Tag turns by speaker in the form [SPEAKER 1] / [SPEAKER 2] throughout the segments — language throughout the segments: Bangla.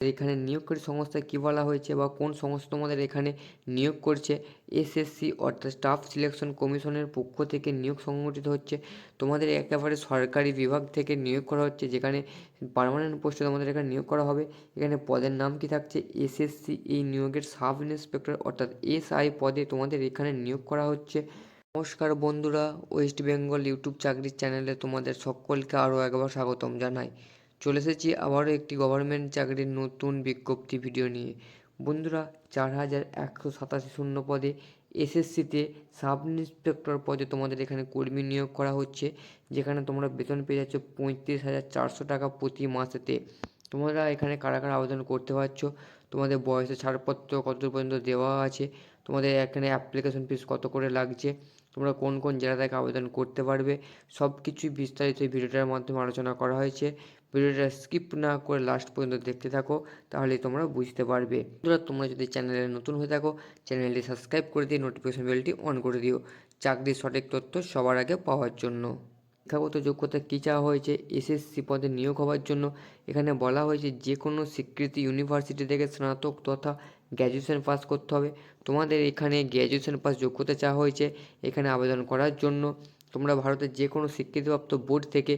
[SPEAKER 1] এখানে নিয়োগকারী সংস্থায় কী বলা হয়েছে বা কোন সংস্থা তোমাদের এখানে নিয়োগ করছে? এসএসসি অর্থাৎ স্টাফ সিলেকশন কমিশনের পক্ষ থেকে নিয়োগ সংগঠিত হচ্ছে। তোমাদের একেবারে সরকারি বিভাগ থেকে নিয়োগ করা হচ্ছে, যেখানে পার্মানেন্ট পোস্টে তোমাদের এখানে নিয়োগ করা হবে। এখানে পদের নাম কি থাকছে? এসএসসি এই নিয়োগের সাব ইন্সপেক্টর অর্থাৎ এসআই পদে তোমাদের এখানে নিয়োগ করা হচ্ছে। নমস্কার বন্ধুরা ওয়েস্ট বেঙ্গল ইউটিউব চাকরির চ্যানেলে তোমাদের সকলকে আরও একবার স্বাগতম জানাই। চলে এসেছি আবারও একটি গভর্নমেন্ট চাকরির নতুন বিজ্ঞপ্তি ভিডিও নিয়ে। বন্ধুরা, চার হাজার একশো সাতাশি শূন্য পদে এসএসসিতে সাব ইন্সপেক্টর পদে তোমাদের এখানে কর্মী নিয়োগ করা হচ্ছে, যেখানে তোমরা বেতন পেয়ে যাচ্ছ পঁয়ত্রিশ হাজার চারশো টাকা প্রতি মাসেতে। তোমরা এখানে কারা কারা আবেদন করতে পারছ? তোমাদের বয়সের ছাড়পত্র কত পর্যন্ত দেওয়া আছে? তোমাদের এখানে অ্যাপ্লিকেশন ফিস কত করে লাগছে? তোমরা কোন কোন জেলা থেকে আবেদন করতে পারবে, সব কিছুই বিস্তারিত এই ভিডিওটার মাধ্যমে আলোচনা করা হয়েছে। ভিডিওটা স্কিপ না করে লাস্ট পর্যন্ত দেখতে থাকো, তাহলে তোমরা বুঝতে পারবে। তোমরা যদি চ্যানেলে নতুন হয়ে থাকো, চ্যানেলটি সাবস্ক্রাইব করে দিয়ে নোটিফিকেশন বেলটি অন করে দিও। চাকরির সঠিক তথ্য সবার আগে পাওয়ার জন্য। শিক্ষাগত যোগ্যতা কী চাওয়া হয়েছে এসএসসি পদে নিয়োগ হওয়ার জন্য। এখানে বলা হয়েছে যে কোনো স্বীকৃতি ইউনিভার্সিটি থেকে স্নাতক তথা গ্র্যাজুয়েশন পাস করতে হবে। তোমাদের এখানে গ্র্যাজুয়েশন পাস যোগ্যতা চাওয়া হয়েছে। এখানে আবেদন করার জন্য তোমরা ভারতের যে কোনো স্বীকৃতিপ্রাপ্ত বোর্ড থেকে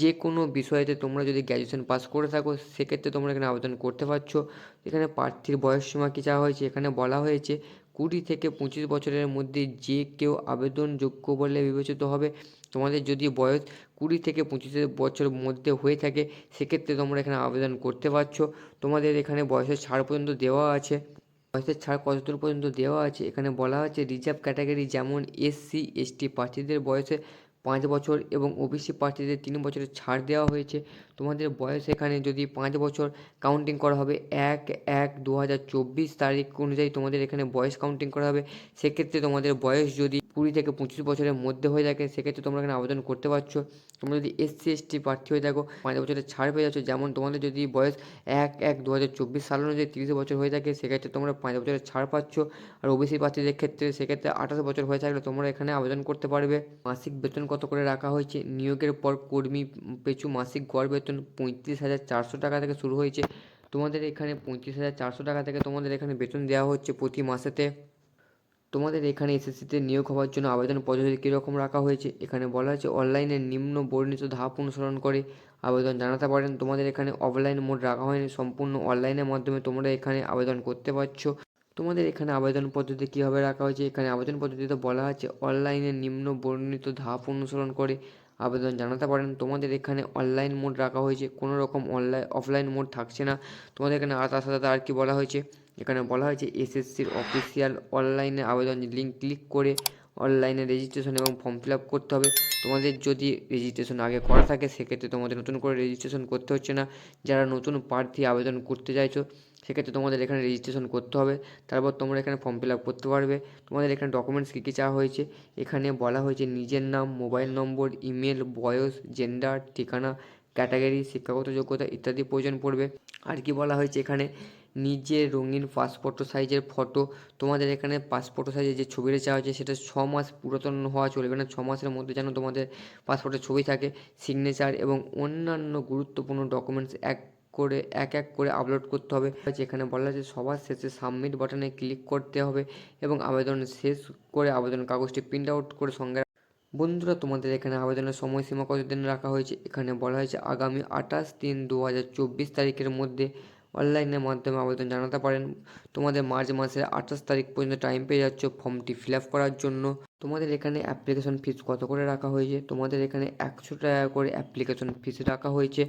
[SPEAKER 1] যে কোনো বিষয়েতে তোমরা যদি গ্র্যাজুয়েশন পাস করে থাকো, সেক্ষেত্রে তোমরা এখানে আবেদন করতে পারছ। এখানে প্রার্থীর বয়স সীমা কী চাওয়া হয়েছে, এখানে বলা হয়েছে কুড়ি থেকে পঁচিশ বছরের মধ্যে যে কেউ আবেদনযোগ্য বলে বিবেচিত হবে। তোমাদের যদি বয়স কুড়ি থেকে পঁচিশ বছরের মধ্যে হয়ে থাকে, সেক্ষেত্রে তোমরা এখানে আবেদন করতে পারছ। তোমাদের এখানে বয়সের ছাড় পর্যন্ত দেওয়া আছে। বয়সের ছাড় কতদূর পর্যন্ত দেওয়া আছে? এখানে বলা আছে রিজার্ভ ক্যাটাগরি যেমন এসসি এসটি প্রার্থীদের বয়সে পাঁচ বছর এবং ওবিসি প্রার্থীদের তিন বছরের ছাড় দেওয়া হয়েছে। তোমাদের বয়স এখানে যদি পাঁচ বছর কাউন্টিং করা হবে, এক এক দু হাজার চব্বিশ তারিখ অনুযায়ী তোমাদের এখানে বয়স কাউন্টিং করা হবে। সেক্ষেত্রে তোমাদের বয়স যদি কুড়ি থেকে পঁচিশ বছরের মধ্যে হয়ে থাকে, সেক্ষেত্রে তোমরা এখানে আবেদন করতে পারছ। তোমরা যদি এসসি এসটি প্রার্থী হয়ে থাকো, পাঁচ বছরের ছাড় পেয়ে যাচ্ছ। যেমন তোমাদের যদি বয়স এক এক দু হাজার চব্বিশ সাল অনুযায়ী তিরিশ বছর হয়ে থাকে, সেক্ষেত্রে তোমরা পাঁচ বছরের ছাড় পাচ্ছ। আর ওবিসি প্রার্থীদের ক্ষেত্রে, সেক্ষেত্রে আঠাশ বছর হয়ে থাকলে তোমরা এখানে আবেদন করতে পারবে। মাসিক বেতন কত করে রাখা হয়েছে? নিয়োগের পর কর্মী পিছু মাসিক গড় বেতন পঁয়ত্রিশ হাজার চারশো টাকা থেকে শুরু হয়েছে। তোমাদের এখানে পঁয়ত্রিশ হাজার চারশো টাকা থেকে তোমাদের এখানে বেতন দেওয়া হচ্ছে প্রতি মাসেতে। তোমাদের এখানে এসএসসিতে নিয়োগ হওয়ার জন্য আবেদন পদ্ধতি কীরকম রাখা হয়েছে? এখানে বলা হয়েছে, অনলাইনে নিম্ন বর্ণিত ধাপ অনুসরণ করে আবেদন জানাতে পারেন। তোমাদের এখানে অফলাইন মোড রাখা হয়নি, সম্পূর্ণ অনলাইনের মাধ্যমে তোমরা এখানে আবেদন করতে পারছ। তোমাদের এখানে আবেদন পদ্ধতি কীভাবে রাখা হয়েছে? এখানে আবেদন পদ্ধতিতে বলা আছে, অনলাইনে নিম্ন বর্ণিত ধাপ অনুসরণ করে আবেদন জানাতে পারেন। তোমাদের এখানে অনলাইন মোড রাখা হয়েছে কোনো রকম অনলাইন অফলাইন মোড থাকছে না। তোমাদের এখানে আর তার সাথে আর কি বলা হয়েছে। এখানে বলা হয়েছে এসএসসির অফিসিয়াল অনলাইনে আবেদন লিঙ্ক ক্লিক করে অনলাইনে রেজিস্ট্রেশন এবং ফর্ম ফিল আপ করতে হবে। তোমাদের যদি রেজিস্ট্রেশন আগে করা থাকে, সেক্ষেত্রে তোমাদের নতুন করে রেজিস্ট্রেশন করতে হচ্ছে না। যারা নতুন প্রার্থী আবেদন করতে চাইছো, সেক্ষেত্রে তোমাদের এখানে রেজিস্ট্রেশন করতে হবে। তারপর তোমরা এখানে ফর্ম ফিল আপ করতে পারবে। তোমাদের এখানে ডকুমেন্টস কী কী চাওয়া হয়েছে? এখানে বলা হয়েছে নিজের নাম মোবাইল নম্বর ইমেল বয়স জেন্ডার ঠিকানা ক্যাটাগরি, শিক্ষাগত যোগ্যতা ইত্যাদি প্রয়োজন পড়বে। আর কি বলা হয়েছে এখানে? নিজের রঙিন পাসপোর্ট সাইজের ফটো তোমাদের এখানে পাসপোর্ট সাইজের যে ছবিটা চাওয়া হয়েছে, সেটা ছ মাস পুরাতন হওয়া চলবে না। ছ মাসের মধ্যে যেন তোমাদের পাসপোর্টের ছবি থাকে সিগনেচার এবং অন্যান্য গুরুত্বপূর্ণ ডকুমেন্টস এক করে, এক এক করে আপলোড করতে হবে। যেখানে বলা আছে সবার শেষে সাবমিট বাটনে ক্লিক করতে হবে এবং আবেদন শেষ করে আবেদন কাগজটি প্রিন্ট আউট করে সঙ্গে বন্ধুরা, তোমাদের এখানে আবেদনের সময়সীমা কতদিন রাখা হয়েছে? এখানে বলা হয়েছে আগামী আঠাশ তিন দু হাজার চব্বিশ তারিখের মধ্যে অনলাইনের মাধ্যমে আবেদন জানাতে পারেন। তোমাদের মার্চ মাসের আঠাশ তারিখ পর্যন্ত টাইম পেয়ে যাচ্ছ ফর্মটি ফিল আপ করার জন্য। তোমাদের এখানে অ্যাপ্লিকেশন ফিস কত করে রাখা হয়েছে? তোমাদের এখানে একশো টাকা করে অ্যাপ্লিকেশন ফিস রাখা হয়েছে।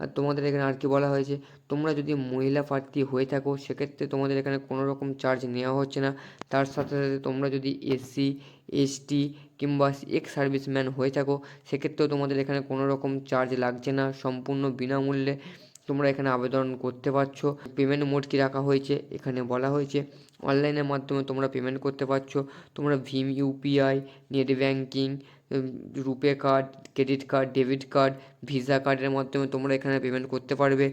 [SPEAKER 1] আর তোমাদের এখানে আর কি বলা হয়েছে? তোমরা যদি মহিলা প্রার্থী হয়ে থাকো, সেক্ষেত্রে তোমাদের এখানে কোনো রকম চার্জ নেওয়া হচ্ছে না। তার সাথে সাথে তোমরা যদি এসসি এসটি কিংবা এক্স সার্ভিসম্যান হয়ে থাকো, সেক্ষেত্রেও তোমাদের এখানে কোনো রকম চার্জ লাগছে না। সম্পূর্ণ বিনামূল্যে তোমরা এখানে আবেদন করতে পারছ। পেমেন্ট মোড কী রাখা হয়েছে, এখানে বলা হয়েছে। অনলাইনের মাধ্যমে তোমরা পেমেন্ট করতে পারছ। তোমরা Bhim UPI net banking RuPay card credit card debit card Visa কার্ডের মাধ্যমে তোমরা এখানে পেমেন্ট করতে পারবে।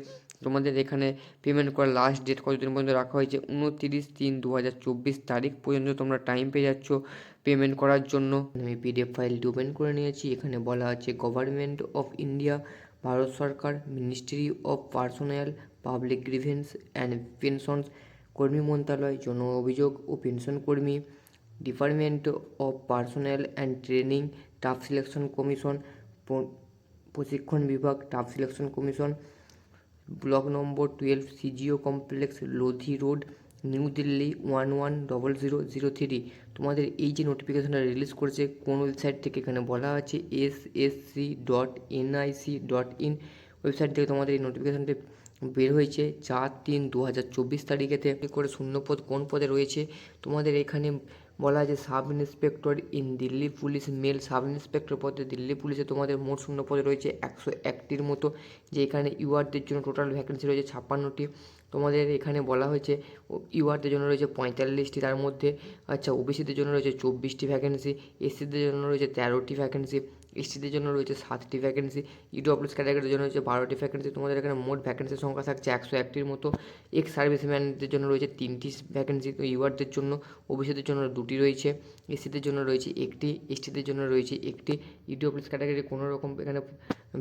[SPEAKER 1] তোমাদের এখানে পেমেন্ট করার লাস্ট ডেট কতদিন পর্যন্ত রাখা হয়েছে? উনতিরিশ তিন দু হাজার চব্বিশ তারিখ পর্যন্ত তোমরা টাইম পেয়ে যাচ্ছ পেমেন্ট করার জন্য। আমি পিডিএফ ফাইলটি ওপেন করে নিয়েছি। এখানে বলা আছে government of India Bharat Sarkar ministry of personnel public grievance and pensions কর্মী মন্ত্রণালয়, জন অভিযোগ ও পেনশন কর্মী department of personnel and training staff selection commission প্রশিক্ষণ বিভাগ staff selection commission block number twelve CGO complex Lodhi road New Delhi one one double zero zero three তোমাদের এই যে নোটিফিকেশনটা রিলিজ করেছে, কোন ওয়েবসাইট থেকে? এখানে বলা আছে S S C dot NIC dot in website থেকে তোমাদের এই নোটিফিকেশনটি বের হয়েছে চার তিন দু হাজার চব্বিশ তারিখেতে। করে শূন্যপদ কোন পদে রয়েছে? তোমাদের এখানে বলা আছে sub inspector in Delhi police male. Sub inspector পদে দিল্লি পুলিশে তোমাদের মোট শূন্য পদে রয়েছে একশো একটির মতো যে এখানে ইউআরদের জন্য টোটাল ভ্যাকেন্সি রয়েছে ছাপ্পান্নটি। তোমাদের এখানে বলা হয়েছে ইউআরদের জন্য রয়েছে পঁয়তাল্লিশটি, তার মধ্যে আচ্ছা ওবিসিদের জন্য রয়েছে চব্বিশটি ভ্যাকেন্সি এসসিদের জন্য রয়েছে তেরোটি ভ্যাকেন্সি এসটিদের জন্য রয়েছে সাতটি ভ্যাকেন্সি ইডব্লিউএস ক্যাটাগরির জন্য রয়েছে বারোটি ভ্যাকেন্সি তোমাদের এখানে মোট ভ্যাকেন্সির সংখ্যা থাকছে একশো একটির মতো এক্স সার্ভিসম্যানদের জন্য রয়েছে তিনটি ভ্যাকেন্সি তো ইউআরদের জন্য, ওবিসিদের জন্য দুটি রয়েছে, এসসিদের জন্য রয়েছে একটি, এসটিদের জন্য রয়েছে একটি, ইডব্লিউএস ক্যাটাগরি কোনো রকম এখানে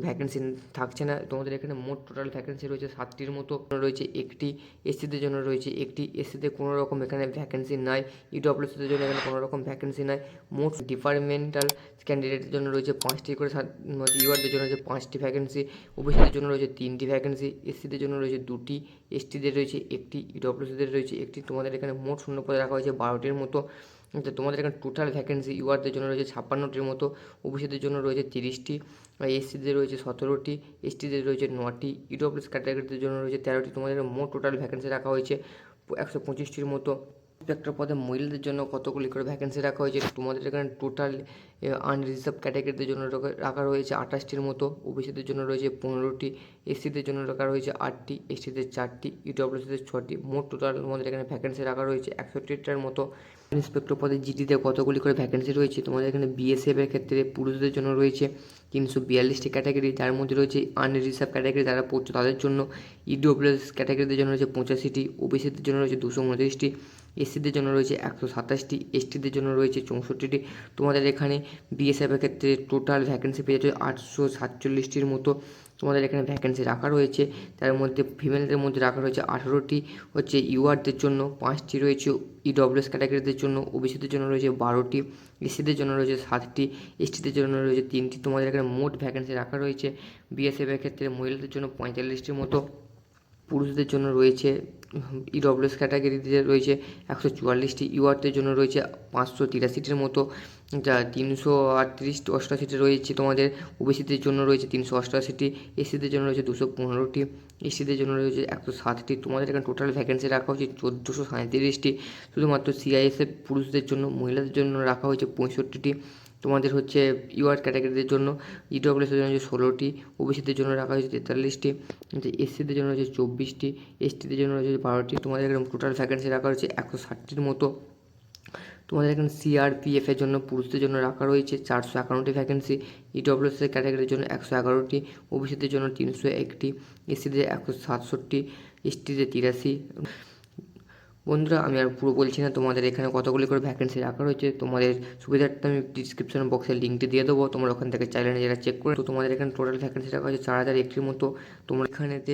[SPEAKER 1] ভ্যাকেন্সি থাকছে না। তোমাদের এখানে মোট টোটাল ভ্যাকেন্সি রয়েছে সাতটির মতো। রয়েছে একটি এসসিদের জন্য রয়েছে, একটি এসসিদের কোনো রকম এখানে ভ্যাকেন্সি নাই। ইডব্লিউএসদের জন্য এখানে কোনো রকম ভ্যাকেন্সি নাই। মোট ডিপার্টমেন্টাল ক্যান্ডিডেটের জন্য রয়েছে পাঁচটি করে সাত ইউআরদের জন্য রয়েছে পাঁচটি ভ্যাকেন্সি ওবিসিদের জন্য রয়েছে তিনটি ভ্যাকেন্সি এসসিদের জন্য রয়েছে দুটি এসটিদের রয়েছে একটি ইডব্লিউসিদের রয়েছে একটি। তোমাদের এখানে মোট শূন্য পদে রাখা হয়েছে বারোটির মতো। তো তোমাদের এখানে টোটাল ভ্যাকেন্সি ইউআরদের জন্য রয়েছে ছাপ্পান্নটির মতো ওবিসিদের জন্য রয়েছে তিরিশটি এসসিদের রয়েছে সতেরোটি এসটিদের রয়েছে নটি ইডব্লিউএস ক্যাটাগরিদের জন্য রয়েছে তেরোটি, তোমাদের মোট টোটাল ভ্যাকেন্সি রাখা হয়েছে একশো পঁচিশটির মতো। ইন্সপেক্টর পদে মহিলাদের জন্য কতগুলি করে ভ্যাকেন্সি রাখা হয়েছে? তোমাদের এখানে টোটাল আনরিজার্ভ ক্যাটাগরিদের জন্য রাখা রয়েছে আঠাশটির মতো ওবিসিদের জন্য রয়েছে পনেরোটি এসসিদের জন্য রাখা রয়েছে আটটি এসটিদের চারটি ইডব্লিউসিদের ছটি। মোট টোটাল তোমাদের এখানে ভ্যাকেন্সি রাখা রয়েছে একষট্টিটার মতো। ইন্সপেক্টর পদে জিডিতে কতগুলি করে ভ্যাকেন্সি রয়েছে? তোমাদের এখানে বিএসএফের ক্ষেত্রে পুরুষদের জন্য রয়েছে তিনশো বিয়াল্লিশটি ক্যাটাগরি যার মধ্যে রয়েছে আনরিজার্ভ ক্যাটাগরি যারা পড়ছে তাদের জন্য ইডব্লিউএস ক্যাটাগরিদের জন্য রয়েছে পঁচাশিটি ওবিসিদের জন্য রয়েছে দুশো উনত্রিশটি। এসসিদের জন্য রয়েছে একশো সাতাশটি, এসটিদের জন্য রয়েছে চৌষট্টিটি। তোমাদের এখানে বিএসএফের ক্ষেত্রে টোটাল ভ্যাকেন্সি পেয়ে যাচ্ছে আটশো সাতচল্লিশটির মতো। তোমাদের এখানে ভ্যাকেন্সি রাখা রয়েছে। তার মধ্যে ফিমেলদের মধ্যে রাখা রয়েছে আঠারোটি। হচ্ছে ইউআরদের জন্য পাঁচটি রয়েছে। ইডব্লিউএস ক্যাটাগরিদের জন্য ওবিসিদের জন্য রয়েছে বারোটি। এসসিদের জন্য রয়েছে সাতটি। এসটিদের জন্য রয়েছে তিনটি। তোমাদের এখানে মোট ভ্যাকেন্সি রাখা রয়েছে। বিএসএফের ক্ষেত্রে মহিলাদের জন্য পঁয়তাল্লিশটির মতো। পুরুষদের জন্য রয়েছে ইডব্লিউএস ক্যাটাগরিতে রয়েছে একশো চুয়াল্লিশটি ইউআরদের জন্য রয়েছে পাঁচশো তিরাশিটির মতো। যা তিনশো আটত্রিশ অষ্টআশিটি রয়েছে তোমাদের ওবিসিদের জন্য রয়েছে তিনশো অষ্টআশিটি, এসসিদের জন্য রয়েছে দুশো পনেরোটি, এসসিদের জন্য রয়েছে একশো সাতটি তোমাদের এখানে টোটাল ভ্যাকেন্সি রাখা হয়েছে চোদ্দোশো সাঁত্রিশটি শুধুমাত্র সিআইএসএফ পুরুষদের জন্য, মহিলাদের জন্য রাখা হয়েছে পঁয়ষট্টিটি। তোমাদের হচ্ছে ইউআর ক্যাটাগরিদের জন্য ইডব্লিউএসের জন্য হচ্ছে ষোলোটি, ওবিসিদের জন্য রাখা হয়েছে তেতাল্লিশটি। এসসিদের জন্য রয়েছে চব্বিশটি, এসটিদের জন্য রয়েছে বারোটি তোমাদের এখানে টোটাল ভ্যাকেন্সি রাখা হয়েছে একশো ষাটটির মতো। তোমাদের এখানে সিআরপিএফের জন্য পুরুষদের জন্য রাখা রয়েছে চারশো একান্নটি ভ্যাকেন্সি ইডব্লিউএসের ক্যাটাগরির জন্য একশো এগারোটি ওবিসিদের জন্য তিনশো একটি এসসিদের একশো সাতষট্টি এসটিদের তিরাশি। বন্ধুরা, আমি আর পুরো বলছি না, তোমাদের এখানে কতগুলি করে ভ্যাকেন্সি রাখা রয়েছে, তোমাদের সুবিধার্থে আমি ডিসক্রিপশন বক্সে লিঙ্কটি দিয়ে দেবো, তোমরা ওখান থেকে চাইলে নিজেরা চেক করে তো তোমাদের এখানে টোটাল ভ্যাকেন্সি রাখা হয়েছে চার হাজার একটির মতো, তোমরা এখানেতে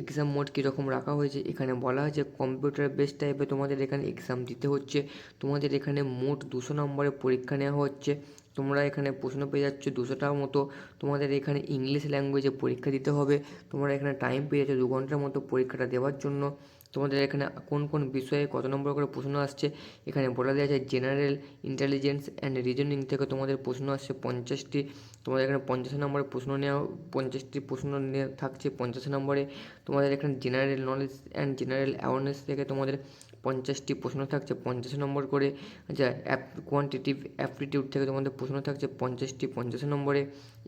[SPEAKER 1] এক্সাম মোড কীরকম রাখা হয়েছে, এখানে বলা হয়েছে কম্পিউটার বেস টাইপে তোমাদের এখানে এক্সাম দিতে হচ্ছে, তোমাদের এখানে মোট দুশো নম্বরের পরীক্ষা নেওয়া হচ্ছে, তোমরা এখানে প্রশ্ন পেয়ে যাচ্ছ দুশোটার মতো, তোমাদের এখানে ইংলিশ ল্যাঙ্গুয়েজে পরীক্ষা দিতে হবে, তোমরা এখানে টাইম পেয়ে যাচ্ছ দু ঘণ্টার মতো পরীক্ষাটা দেওয়ার জন্য। তোমাদের এখানে কোন কোন বিষয়ে কত নম্বর করে প্রশ্ন আসছে? এখানে বলে দেওয়া আছে জেনারেল ইন্টেলিজেন্স অ্যান্ড রিজনিং থেকে তোমাদের প্রশ্ন আসছে পঞ্চাশটি। তোমাদের এখানে পঞ্চাশ নম্বরে প্রশ্ন নেওয়া, পঞ্চাশটি প্রশ্ন থাকছে পঞ্চাশ নম্বরে। তোমাদের এখানে general knowledge and general awareness থেকে তোমাদের পঞ্চাশটি প্রশ্ন থাকছে, পঞ্চাশ নম্বর করে যা অ্যাপ কোয়ান্টিটিভ অ্যাপটিটিউড থেকে তোমাদের প্রশ্ন থাকছে, পঞ্চাশটি পঞ্চাশ নম্বরে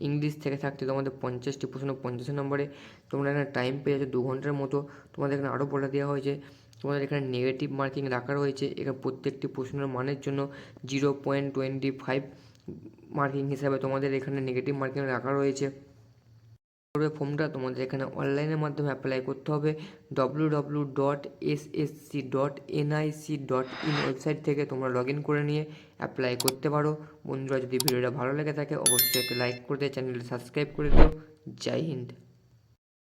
[SPEAKER 1] ইংলিশ থেকে থাকছে তোমাদের পঞ্চাশটি প্রশ্ন পঞ্চাশ নম্বরে, তোমরা এখানে টাইম পেয়ে যাচ্ছে দু ঘণ্টার মতো। তোমাদের এখানে আরও বলে দেওয়া হয়েছে। তোমাদের এখানে নেগেটিভ মার্কিং রাখা রয়েছে। এখানে প্রত্যেকটি প্রশ্নের মানের জন্য zero point twenty five marking হিসাবে তোমাদের এখানে নেগেটিভ মার্কিং রাখা রয়েছে। করবে ফর্মটা তোমাদের এখানে অনলাইনের মাধ্যমে অ্যাপ্লাই করতে হবে। W W dot S S C dot NIC dot in website থেকে তোমরা লগ ইন করে নিয়ে অ্যাপ্লাই করতে পারো। বন্ধুরা, যদি ভিডিওটা ভালো লেগে থাকে, অবশ্যই একটা লাইক করে দিয়ে চ্যানেলটা সাবস্ক্রাইব করে দিও। জয় হিন্দ।